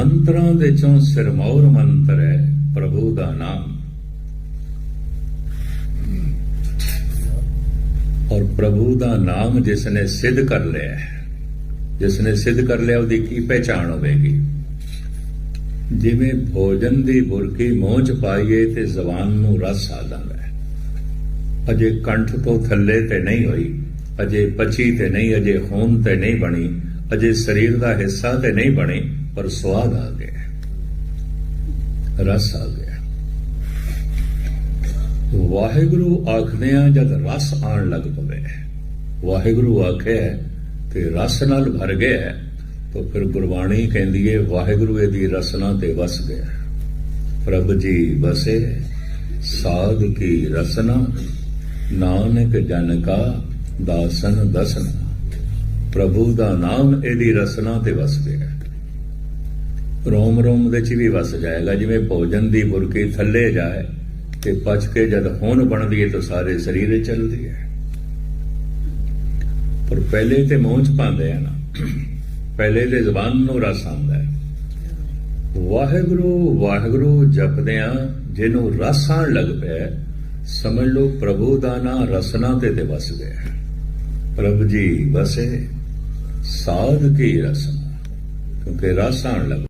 ਮੰਤਰਾਂ ਦੇ ਚੋਂ ਸਿਰਮੌਰ ਮੰਤਰ ਹੈ ਪ੍ਰਭੂ ਦਾ ਨਾਮ। ਔਰ ਪ੍ਰਭੂ ਦਾ ਨਾਮ ਜਿਸ ਨੇ ਸਿੱਧ ਕਰ ਲਿਆ ਜਿਸ ਨੇ ਸਿੱਧ ਕਰ ਲਿਆ, ਉਹਦੀ ਕੀ ਪਹਿਚਾਣ ਹੋਵੇਗੀ? ਜਿਵੇਂ ਭੋਜਨ ਦੀ ਬੁਰਕੀ ਮੂੰਹ ਚ ਪਾਈਏ ਤੇ ਜ਼ਬਾਨ ਨੂੰ ਰਸ ਆ ਜਾਂਦਾ ਹੈ। ਅਜੇ ਕੰਠ ਤੋਂ ਥੱਲੇ ਤੇ ਨਹੀਂ ਹੋਈ, ਅਜੇ ਪਚੀ ਤੇ ਨਹੀਂ, ਅਜੇ ਖੂਨ ਤੇ ਨਹੀਂ ਬਣੀ ਅਜੇ ਸਰੀਰ ਦਾ ਹਿੱਸਾ ਤੇ ਨਹੀਂ ਬਣੀ, ਪਰ ਸਵਾਦ ਆ ਗਿਆ ਰਸ ਆ ਗਿਆ ਵਾਹਿਗੁਰੂ ਆਖਦੇ ਆ ਜਦ ਰਸ ਆਣ ਲੱਗ ਪਵੇ, ਵਾਹਿਗੁਰੂ ਆਖਿਆ ਤੇ ਰਸ ਨਾਲ ਭਰ ਗਿਆ ਤਾਂ ਫਿਰ ਗੁਰਬਾਣੀ ਕਹਿੰਦੀ ਏ ਵਾਹਿਗੁਰੂ ਇਹਦੀ ਰਸਨਾ ਤੇ ਵਸ ਗਿਆ ਪ੍ਰਭ ਜੀ ਵਸੇ, ਸਾਧ ਕੀ ਰਸਨਾ, ਨਾਨਕ ਜਨ ਕਾ ਦਾਸਨ ਦਸਨਾ। ਪ੍ਰਭੂ ਦਾ ਨਾਮ ਇਹਦੀ ਰਸਨਾ ਤੇ ਵਸ ਗਿਆ ਰੋਮ ਰੋਮ ਦੇ ਚ ਵੀ ਵਸ ਜਾਏਗਾ। ਜਿਵੇਂ ਭੋਜਨ ਦੀ ਬੁਰਕੀ ਥੱਲੇ ਜਾਏ ਤੇ ਪਚ ਕੇ ਜਦ ਹੁਣ ਬਣਦੀ ਹੈ ਤਾਂ ਸਾਰੇ ਸਰੀਰ ਚੱਲਦੀ ਹੈ ਪਰ ਪਹਿਲੇ ਤੇ ਮੂੰਹ ਚ ਪਾਉਂਦੇ ਆ ਨਾ। ਪਹਿਲੇ ਤੇ ਜ਼ਬਾਨ ਨੂੰ ਰਸ ਆਉਂਦਾ ਹੈ। ਵਾਹਿਗੁਰੂ ਵਾਹਿਗੁਰੂ ਜਪਦਿਆਂ ਜਿਹਨੂੰ ਰਸ ਆਉਣ ਲੱਗ ਪਿਆ, ਸਮਝ ਲਓ ਪ੍ਰਭੂ ਦਾ ਨਾਂ ਰਸਨਾ ਤੇ ਤੇ ਵਸ ਗਿਆ। ਪ੍ਰਭ ਜੀ ਵਸੇ। ਸਾਧ ਕੇ ਰਸਨਾ ਕਿਉਂਕਿ ਰਸ ਆਉਣ ਲੱਗ।